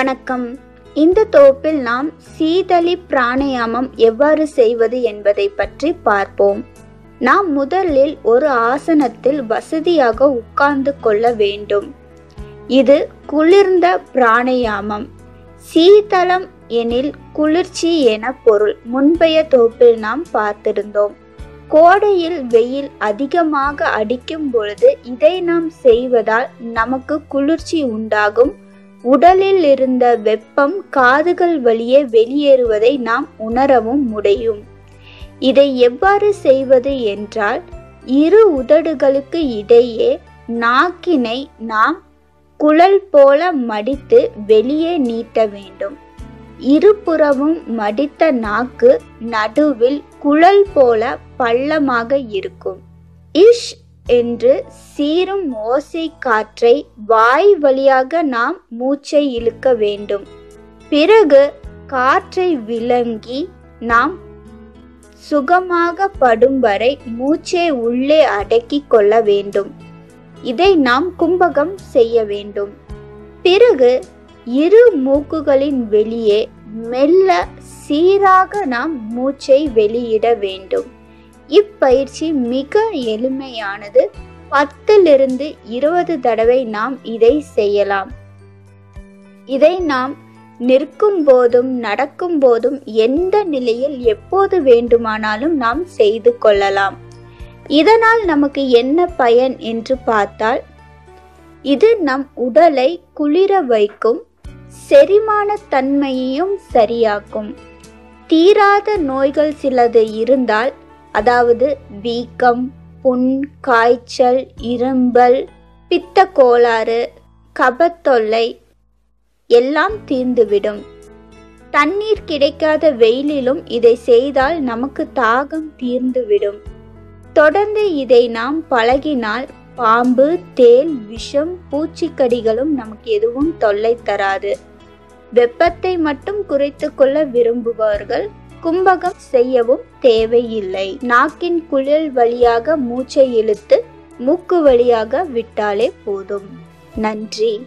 வணக்கம். இந்த தொகுப்பில் நாம் சீதளி பிராணயாமம் எவ்வாறு செய்வது என்பதை பற்றி பார்ப்போம். நாம் முதலில் ஒரு ஆசனத்தில் வசதியாக உட்கார்ந்து கொள்ள வேண்டும். இது குளிர்ந்த பிராணயாமம். சீதளம் எனில் குளிர்ச்சி என பொருள். முன்பைய தொகுப்பில் நாம் பார்த்திருந்தோம். கோடையில் வெயில் அதிகமாக அடிக்கும் பொழுது இதை நாம் செய்வதால் நமக்கு குளிர்ச்சி உண்டாகும். உடலில் இருந்த வெப்பம் காதுகள் வழியே வெளியேறுவதை நாம் உணரவும் முடியும். இதை எவ்வாறு செய்வது என்றால் இரு உதடுகளுக்கு இடையே நாக்கினை நாம் குழல் போல மடித்து வெளியே நீட்ட வேண்டும். இருபுறமும் மடித்த நாக்கு நடுவில் குழல் போல பள்ளமாக இருக்கும். இஷ் என்று சீரும் ஓசை காற்றை வாய் வழியாக நாம் மூச்சை இழுக்க வேண்டும். பிறகு காற்றை விளங்கி நாம் சுகமாக படும் வரை மூச்சை உள்ளே அடக்கிக் கொள்ள வேண்டும். இதை நாம் கும்பகம் செய்ய வேண்டும். பிறகு இரு மூக்குகளின் வெளியே மெல்ல சீராக நாம் மூச்சை வெளியிட வேண்டும். இப்பயிற்சி மிக எளிமையானது. பத்திலிருந்து இருபது தடவை நாம் இதை செய்யலாம். இதை நாம் நிற்கும் போதும் நடக்கும் போதும் எந்த நிலையில் எப்போது வேண்டுமானாலும் நாம் செய்து கொள்ளலாம். இதனால் நமக்கு என்ன பயன் என்று பார்த்தால் இது நம் உடலை குளிர வைக்கும் செரிமான தன்மையையும் சரியாக்கும். தீராத நோய்கள் சிலது இருந்தால் அதாவது வீக்கம் புண் காய்ச்சல் இரும்பல் பித்த கோளாறு கபத்தொல்லை எல்லாம் தீர்ந்துவிடும். தண்ணீர் கிடைக்காத வெயிலிலும் இதை செய்தால் நமக்கு தாகம் தீர்ந்துவிடும். தொடர்ந்து இதை நாம் பழகினால் பாம்பு தேல் விஷம் பூச்சிக்கடிகளும் நமக்கு எதுவும் தொல்லை தராது. வெப்பத்தை மட்டும் குறைத்து கொள்ள விரும்புபவர்கள் கும்பகம் செய்யவும் தேவையில்லை. நாக்கின் குழல் வழியாக மூச்சை இழுத்து மூக்கு வழியாக விட்டாலே போதும். நன்றி.